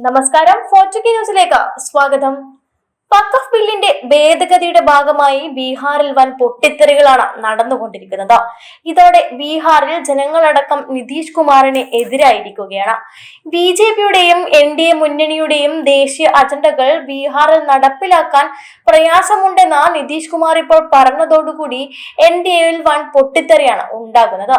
നമസ്കാരം ഫോർച്ചുക്കി ന്യൂസിലേക്ക് സ്വാഗതം വഖഫ് ബില്ലിന്റെ ഭേദഗതിയുടെ ഭാഗമായി ബീഹാറിൽ വൻ പൊട്ടിത്തെറികളാണ് നടന്നുകൊണ്ടിരിക്കുന്നത്. ഇതോടെ ബീഹാറിൽ ജനങ്ങളടക്കം നിതീഷ് കുമാറിന് എതിരായിരിക്കുകയാണ്. ബി ജെ പിയുടെയും എൻ ഡി എ മുന്നണിയുടെയും ദേശീയ അജണ്ടകൾ ബീഹാറിൽ നടപ്പിലാക്കാൻ പ്രയാസമുണ്ടെന്ന നിതീഷ് കുമാർ ഇപ്പോൾ പറഞ്ഞതോടുകൂടി എൻ ഡി എയിൽ വൻ പൊട്ടിത്തെറിയാണ് ഉണ്ടാകുന്നത്.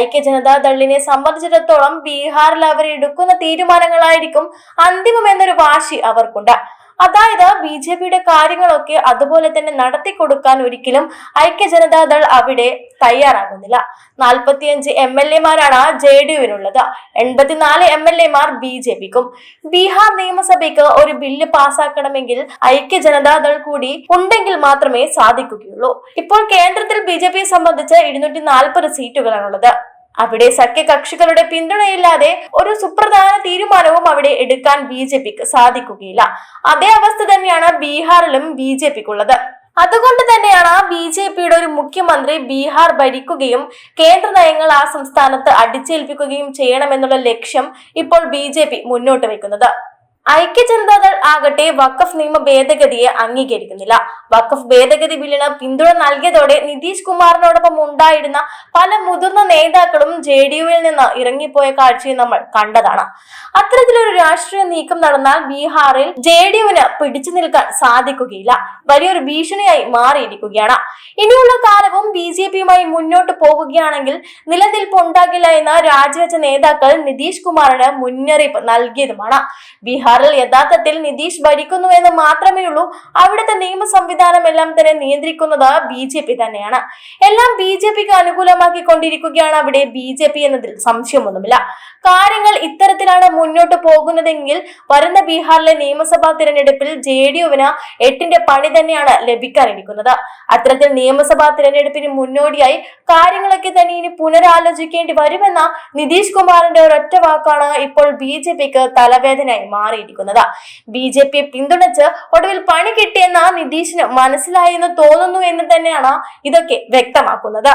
ഐക്യ ജനതാദളിനെ സംബന്ധിച്ചിടത്തോളം ബീഹാറിൽ അവർ എടുക്കുന്ന തീരുമാനങ്ങളായിരിക്കും അന്തിമമെന്നൊരു വാശി അവർക്കുണ്ട്. അതായത് ബി ജെ പിയുടെ കാര്യങ്ങളൊക്കെ അതുപോലെ തന്നെ നടത്തി കൊടുക്കാൻ ഒരിക്കലും ഐക്യ ജനതാദൾ അവിടെ തയ്യാറാകുന്നില്ല. നാൽപ്പത്തിയഞ്ച് എം എൽ എമാരാണ് ജെ ഡി യുവിനുള്ളത്. എൺപത്തിനാല് എം എൽ എമാർ ബി ജെ പിക്കും. ബീഹാർ നിയമസഭയ്ക്ക് ഒരു ബില്ല് പാസ്സാക്കണമെങ്കിൽ ഐക്യ ജനതാദൾ കൂടി ഉണ്ടെങ്കിൽ മാത്രമേ സാധിക്കുകയുള്ളൂ. ഇപ്പോൾ കേന്ദ്രത്തിൽ ബി ജെ പിയെ സംബന്ധിച്ച് ഇരുന്നൂറ്റി നാൽപ്പത് സീറ്റുകളാണുള്ളത്. അവിടെ സഖ്യകക്ഷികളുടെ പിന്തുണയില്ലാതെ ഒരു സുപ്രധാന തീരുമാനവും അവിടെ എടുക്കാൻ ബി ജെ പിക്ക് സാധിക്കുകയില്ല. അതേ അവസ്ഥ തന്നെയാണ് ബീഹാറിലും ബി ജെ പിക്കുള്ളത്. അതുകൊണ്ട് തന്നെയാണ് ബി ജെ പിയുടെ ഒരു മുഖ്യമന്ത്രി ബീഹാർ ഭരിക്കുകയും കേന്ദ്ര നയങ്ങൾ ആ സംസ്ഥാനത്ത് അടിച്ചേൽപ്പിക്കുകയും ചെയ്യണമെന്നുള്ള ലക്ഷ്യം ഇപ്പോൾ ബി മുന്നോട്ട് വെക്കുന്നത്. ഐക്യ ജനതാദൾ ആകട്ടെ വഖഫ് നിയമ ഭേദഗതിയെ അംഗീകരിക്കുന്നില്ല. വഖഫ് ഭേദഗതി ബില്ലിന് പിന്തുണ നൽകിയതോടെ നിതീഷ് കുമാറിനോടൊപ്പം ഉണ്ടായിരുന്ന പല മുതിർന്ന നേതാക്കളും ജെ ഡി യുവിൽ നിന്ന് ഇറങ്ങിപ്പോയ കാഴ്ചയും നമ്മൾ കണ്ടതാണ്. അത്തരത്തിലൊരു രാഷ്ട്രീയ നീക്കം നടന്നാൽ ബീഹാറിൽ ജെ ഡി യുവിന് പിടിച്ചു നിൽക്കാൻ സാധിക്കുകയില്ല. വലിയൊരു ഭീഷണിയായി മാറിയിരിക്കുകയാണ്. ഇനിയുള്ള കാലവും ബി ജെ പിയുമായി മുന്നോട്ട് പോകുകയാണെങ്കിൽ നിലനിൽപ്പ് ഉണ്ടാകില്ല എന്ന് രാജിവെച്ച നേതാക്കൾ നിതീഷ് കുമാറിന് മുന്നറിയിപ്പ് നൽകിയതുമാണ്. ബീഹാറിൽ യഥാർത്ഥത്തിൽ നിതീഷ് ഭരിക്കുന്നു എന്ന് മാത്രമേ ഉള്ളൂ. അവിടുത്തെ നിയമ സംവിധാനം എല്ലാം തന്നെ നിയന്ത്രിക്കുന്നത് ബി ജെ പി തന്നെയാണ്. എല്ലാം ബി ജെ പിക്ക് അനുകൂലമാക്കി കൊണ്ടിരിക്കുകയാണ് അവിടെ ബി ജെ പി എന്നതിൽ സംശയമൊന്നുമില്ല. കാര്യങ്ങൾ ഇത്തരത്തിലാണ് മുന്നോട്ട് പോകുന്നതെങ്കിൽ വരുന്ന ബീഹാറിലെ നിയമസഭാ തിരഞ്ഞെടുപ്പിൽ ജെ ഡി യുവിന് എട്ടിന്റെ പണി തന്നെയാണ് ലഭിക്കാനിരിക്കുന്നത്. അത്തരത്തിൽ നിയമസഭാ തിരഞ്ഞെടുപ്പിന് മുന്നോടിയായി കാര്യങ്ങളൊക്കെ തന്നെ ഇനി പുനരാലോചിക്കേണ്ടി വരുമെന്ന നിതീഷ് കുമാറിന്റെ ഒരൊറ്റ വാക്കാണ് ഇപ്പോൾ ബി ജെ പിക്ക് തലവേദനയായി മാറിയിരിക്കുന്നത് ബി ജെ പിയെ പിന്തുണച്ച് ഒടുവിൽ പണി കിട്ടിയെന്ന് നിതീഷിന് മനസ്സിലായെന്ന് തോന്നുന്നു എന്ന് തന്നെയാണ് ഇതൊക്കെ വ്യക്തമാക്കുന്നത്.